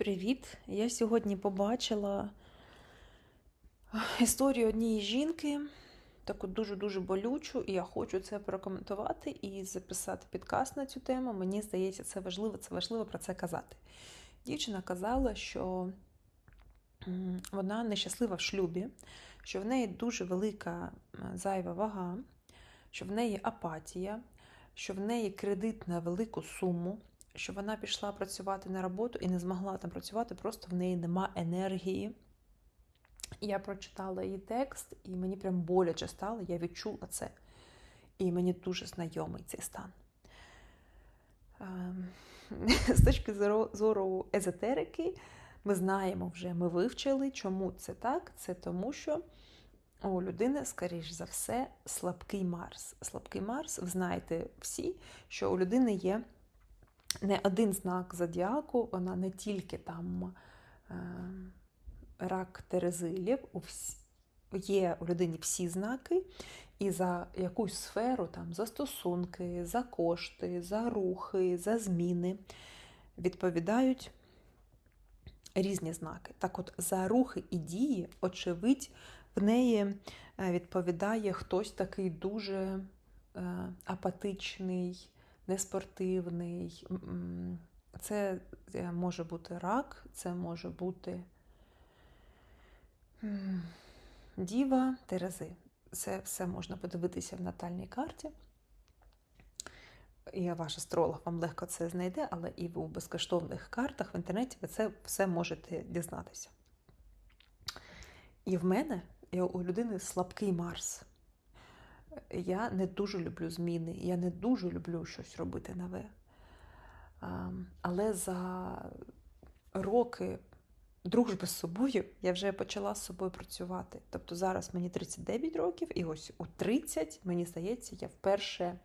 Привіт! Я сьогодні побачила історію однієї жінки, таку дуже-дуже болючу, і я хочу це прокоментувати і записати підкаст на цю тему. Мені здається, це важливо, це важливо про це казати. Дівчина казала, що вона нещаслива в шлюбі, що в неї дуже велика зайва вага, що в неї апатія, що в неї кредит на велику суму що вона пішла працювати на роботу і не змогла там працювати, просто в неї нема енергії. Я прочитала її текст, і мені прям боляче стало, я відчула це. І мені дуже знайомий цей стан. Ем, З точки зору- езотерики, ми знаємо вже, ми вивчили, чому це так. Це тому, що у людини, скоріш за все, слабкий Марс. Слабкий Марс, ви знаєте всі, що у людини є не один знак зодіаку, вона не тільки там е, рак Терезилів, є у людині всі знаки, і за якусь сферу, там, за стосунки, за кошти, за рухи, за зміни відповідають різні знаки. Так от, за рухи і дії, очевидь, в неї е, відповідає хтось такий дуже е, апатичний неспортивний. Це е, може бути рак, це може бути діва, терези. Це все можна подивитися в натальній карті. І ваш астролог вам легко це знайде, але і у безкоштовних картах в інтернеті ви це все можете дізнатися. І в мене я у людини слабкий Марс я не дуже люблю зміни, я не дуже люблю щось робити нове. Але за роки дружби з собою я вже почала з собою працювати. Тобто зараз мені 39 років, і ось у 30, мені здається, я вперше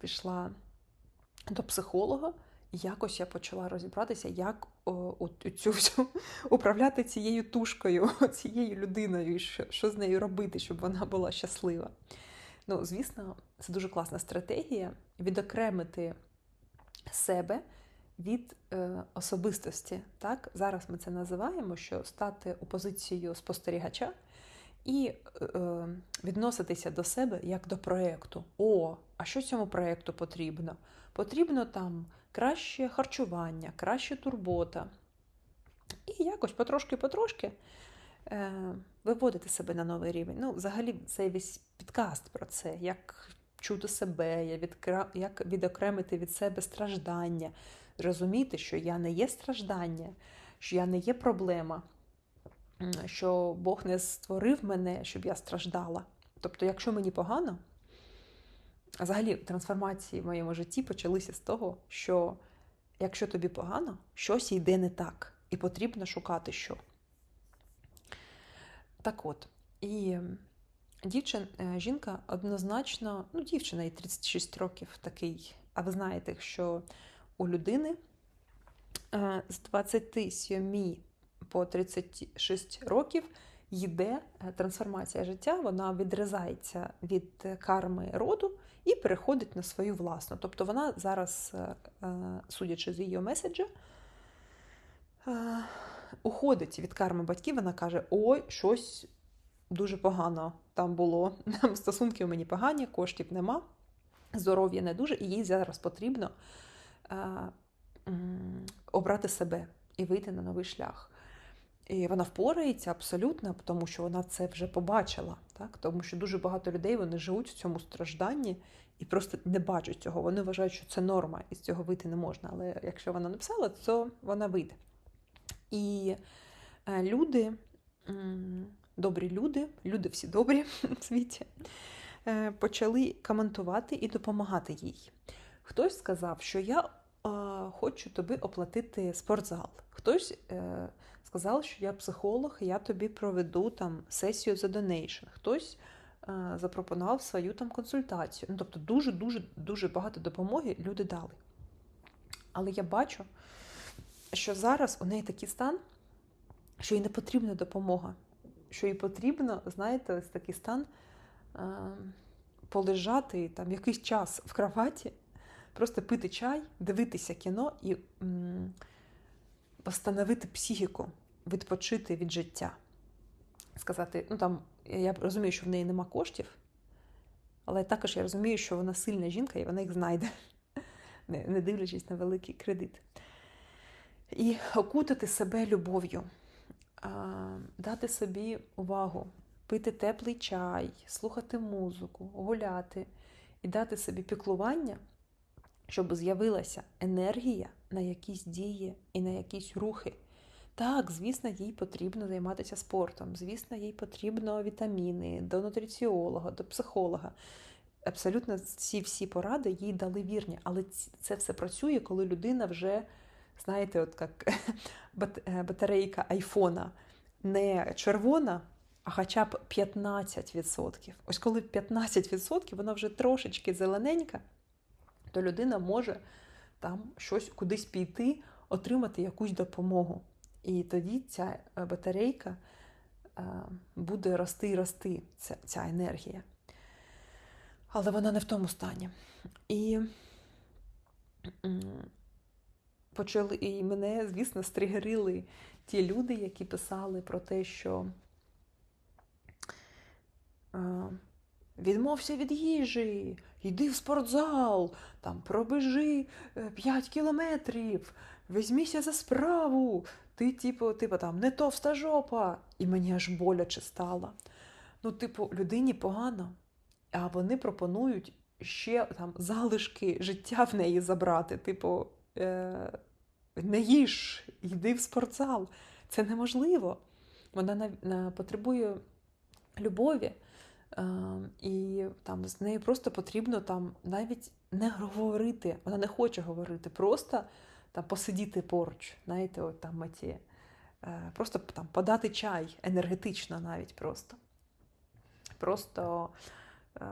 пішла до психолога. Якось я почала розібратися, як о, от цю управляти цією тушкою, цією людиною, що, що з нею робити, щоб вона була щаслива. Ну, звісно, це дуже класна стратегія відокремити себе від е, особистості. Так? Зараз ми це називаємо, що стати у позицію спостерігача і е, відноситися до себе як до проєкту. О, а що цьому проєкту потрібно? Потрібно там краще харчування, краще турбота. І якось потрошки-потрошки е, виводити себе на новий рівень. Ну, взагалі, це весь підкаст про це, як чути себе, як відокремити від себе страждання, зрозуміти, що я не є страждання, що я не є проблема, що Бог не створив мене, щоб я страждала. Тобто, якщо мені погано, а взагалі трансформації в моєму житті почалися з того, що якщо тобі погано, щось йде не так, і потрібно шукати що. Так от, і дівчин, е, жінка однозначно, ну, дівчина їй 36 років такий, а ви знаєте, що у людини е, з 27 по 36 років йде е, трансформація життя, вона відрізається від карми роду і переходить на свою власну. Тобто вона зараз, судячи з її меседжа, уходить від карми батьків, вона каже: Ой, щось дуже погано там було. Стосунки у мені погані, коштів нема, здоров'я не дуже, і їй зараз потрібно е, обрати себе і вийти на новий шлях. І вона впорається абсолютно, тому що вона це вже побачила. Так? Тому що дуже багато людей вони живуть в цьому стражданні і просто не бачать цього. Вони вважають, що це норма, і з цього вийти не можна. Але якщо вона написала, то вона вийде. І е, люди, добрі люди, люди всі добрі в світі, е, почали коментувати і допомагати їй. Хтось сказав, що я хочу тобі оплатити спортзал. Хтось е, сказав, що я психолог, я тобі проведу там сесію за донейшн. Хтось запропонував свою там консультацію. Ну, Тобто дуже-дуже дуже багато допомоги люди дали. Але я бачу, що зараз у неї такий стан, що їй не потрібна допомога, що їй потрібно, знаєте, ось такий стан е, полежати там якийсь час в кроваті, просто пити чай, дивитися кіно і м, Постановити психіку, відпочити від життя. Сказати, ну там, я розумію, що в неї нема коштів, але також я розумію, що вона сильна жінка і вона їх знайде, не, не дивлячись на великий кредит. І окутати себе любов'ю, дати собі увагу, пити теплий чай, слухати музику, гуляти і дати собі піклування, щоб з'явилася енергія на якісь дії і на якісь рухи. Так, звісно, їй потрібно займатися спортом, звісно, їй потрібно вітаміни до нутриціолога, до психолога. Абсолютно ці всі поради їй дали вірні, але це все працює, коли людина вже, знаєте, от як батарейка айфона не червона, а хоча б 15%. Ось коли 15%, вона вже трошечки зелененька, то людина може там щось кудись піти, отримати якусь допомогу. І тоді ця батарейка буде рости і рости, ця, ця енергія. Але вона не в тому стані. І почали, і мене, звісно, стригерили ті люди, які писали про те, що відмовся від їжі, йди в спортзал, там пробежи 5 кілометрів, візьміся за справу, ти, типу, типу, там, не товста жопа. І мені аж боляче стало. Ну, типу, людині погано, а вони пропонують ще там залишки життя в неї забрати. Типу, е- не їж, йди в спортзал. Це неможливо. Вона на, на, потребує любові. І там з нею просто потрібно там навіть не говорити. Вона не хоче говорити, просто там посидіти поруч, знаєте, от там маті. Е, просто там подати чай енергетично навіть просто. Просто е,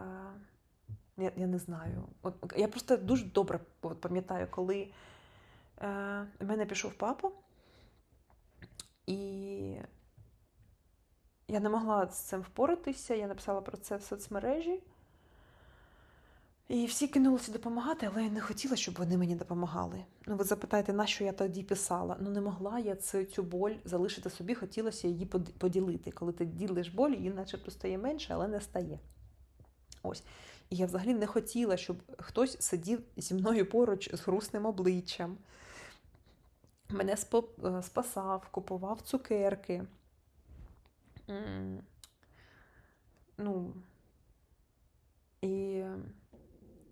я я не знаю. От, Я просто дуже добре пам'ятаю, коли е, в мене пішов папа, і я не могла з цим впоратися, я написала про це в соцмережі. І всі кинулися допомагати, але я не хотіла, щоб вони мені допомагали. Ну, ви запитаєте, на що я тоді писала? Ну, не могла я цю, цю боль залишити собі, хотілося її поділити. Коли ти ділиш боль, її начебто стає менше, але не стає. Ось. І я взагалі не хотіла, щоб хтось сидів зі мною поруч з грустним обличчям, мене е, спасав, купував цукерки. Ну, і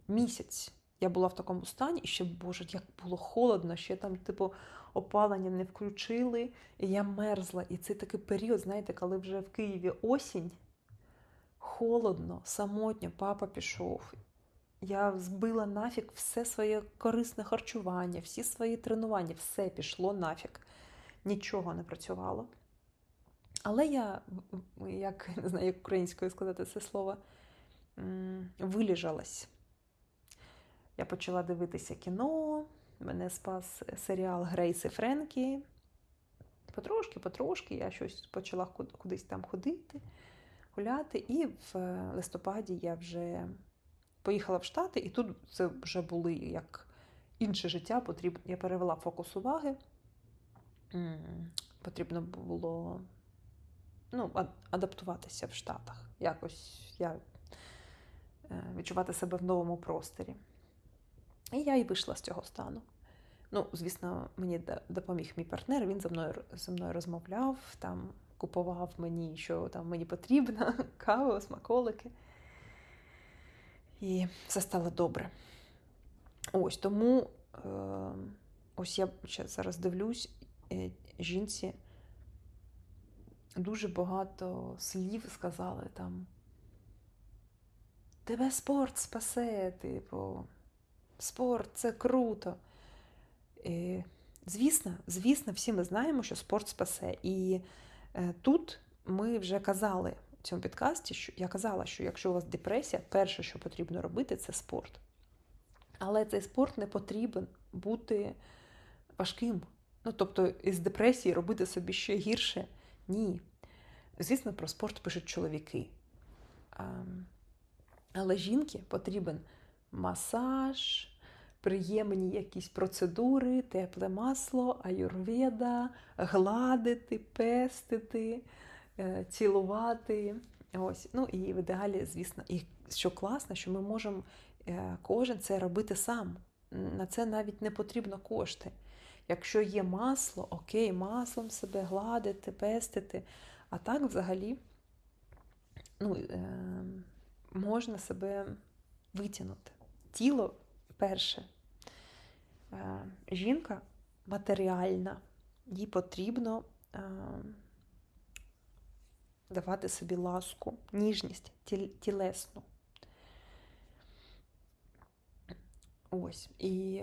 місяць я була в такому стані, і ще, Боже, як було холодно, ще там, типу, опалення не включили, і я мерзла. І це такий період, знаєте, коли вже в Києві осінь, холодно, самотньо, папа пішов. Я збила нафіг все своє корисне харчування, всі свої тренування, все пішло нафіг. Нічого не працювало. Але я, як не знаю, як українською сказати це слово, виліжалась. Я почала дивитися кіно, мене спас серіал Грейс і Френкі. Потрошки, потрошки я щось почала кудись там ходити, гуляти. І в листопаді я вже поїхала в Штати, і тут це вже були як інше життя. Потрібно, я перевела фокус уваги. Потрібно було ну, адаптуватися в Штатах, якось я е, відчувати себе в новому просторі. І я і вийшла з цього стану. Ну, звісно, мені допоміг мій партнер, він зі мною зі мною розмовляв, там купував мені, що там мені потрібно, каву, смаколики. І все стало добре. Ось тому е, ось я зараз дивлюсь, е, жінці дуже багато слів сказали там. Тебе спорт спасе, типу, спорт це круто. І, Звісно, звісно, всі ми знаємо, що спорт спасе. І тут ми вже казали в цьому підкасті, що я казала, що якщо у вас депресія, перше, що потрібно робити, це спорт. Але цей спорт не потрібен бути важким. Ну, тобто, із депресії робити собі ще гірше. Ні. Звісно, про спорт пишуть чоловіки. Але жінки потрібен масаж, приємні якісь процедури, тепле масло, аюрведа, гладити, пестити, е, цілувати. Ось. Ну і в ідеалі, звісно, і що класно, що ми можемо е, кожен це робити сам. На це навіть не потрібно кошти. Якщо є масло, окей, маслом себе гладити, пестити. А так взагалі ну, е, можна себе витягнути. Тіло перше. Е, жінка матеріальна, їй потрібно е, давати собі ласку, ніжність, тілесну. Ось. І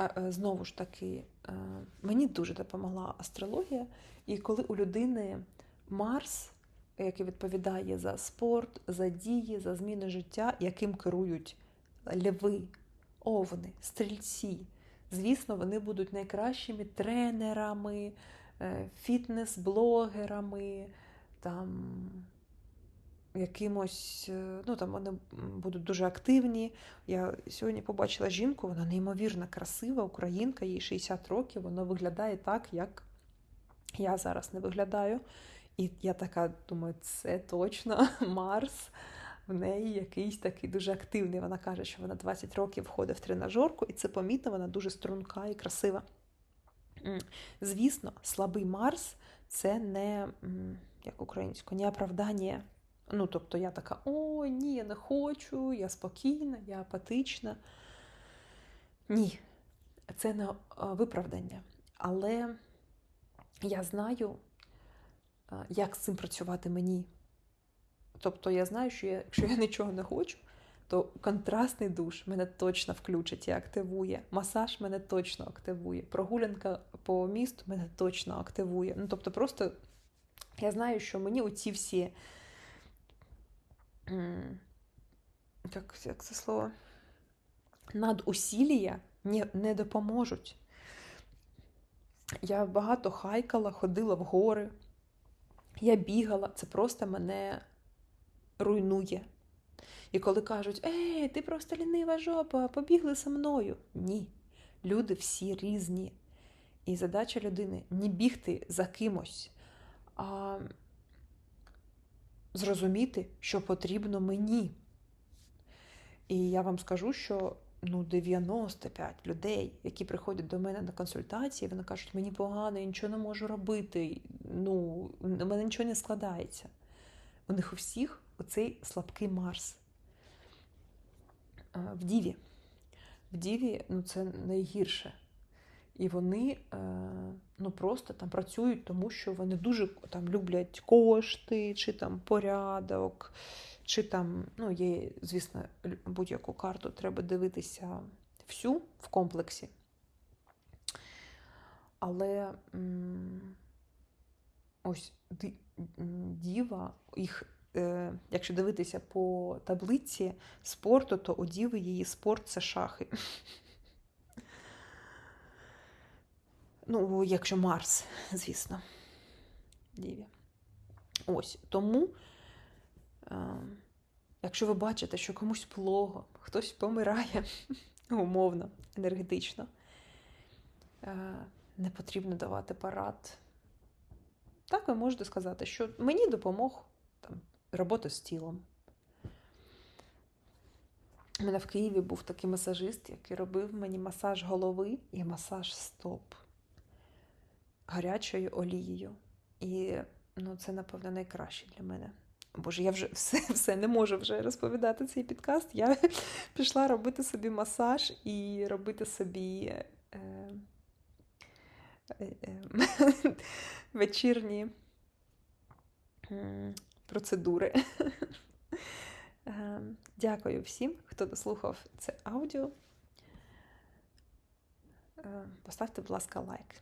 е, знову ж таки, мені дуже допомогла астрологія, і коли у людини Марс, який відповідає за спорт, за дії, за зміни життя, яким керують льви, овни, стрільці, звісно, вони будуть найкращими тренерами, е, фітнес-блогерами, там якимось, е, ну там вони будуть дуже активні. Я сьогодні побачила жінку, вона неймовірно красива, українка, їй 60 років, вона виглядає так, як я зараз не виглядаю. І я така думаю, це точно Марс. В неї якийсь такий дуже активний. Вона каже, що вона 20 років входить в тренажерку, і це помітно, вона дуже струнка і красива. Звісно, слабий Марс це не як українською, не оправдання. Ну, тобто я така, о, ні, я не хочу, я спокійна, я апатична. Ні, це не виправдання. Але я знаю, як з цим працювати мені. Тобто я знаю, що я, якщо я нічого не хочу, то контрастний душ мене точно включить і активує. Масаж мене точно активує. Прогулянка по місту мене точно активує. Ну, тобто, просто я знаю, що мені оці всі. Як, як це слово? Надусілія не, не допоможуть. Я багато хайкала, ходила в гори, я бігала, це просто мене руйнує. І коли кажуть, ей, ти просто лінива жопа, побігли со мною. Ні. Люди всі різні. І задача людини не бігти за кимось, а зрозуміти, що потрібно мені. І я вам скажу, що ну, 95 людей, які приходять до мене на консультації, вони кажуть, мені погано, я нічого не можу робити, ну, у мене нічого не складається. У них у всіх оцей слабкий Марс. В Діві. В Діві ну, це найгірше. І вони е, ну, просто там працюють, тому що вони дуже там люблять кошти, чи там порядок, чи там, ну, є, звісно, будь-яку карту треба дивитися всю в комплексі. Але ось діва, їх, е, якщо дивитися по таблиці спорту, то у діви її спорт це шахи. Ну, якщо Марс, звісно, Діві. Ось. Тому, е, якщо ви бачите, що комусь плохо, хтось помирає умовно, енергетично, е, не потрібно давати парад. Так, ви можете сказати, що мені допомог там, робота з тілом. У мене в Києві був такий масажист, який робив мені масаж голови і масаж стоп гарячою олією. І ну, це, напевно, найкраще для мене. Боже, я вже все все не можу вже розповідати цей підкаст. Я пішла робити собі масаж і робити собі е, е, е, вечірні процедури. Е, дякую всім, хто дослухав це аудіо. Е, поставте, будь ласка, лайк.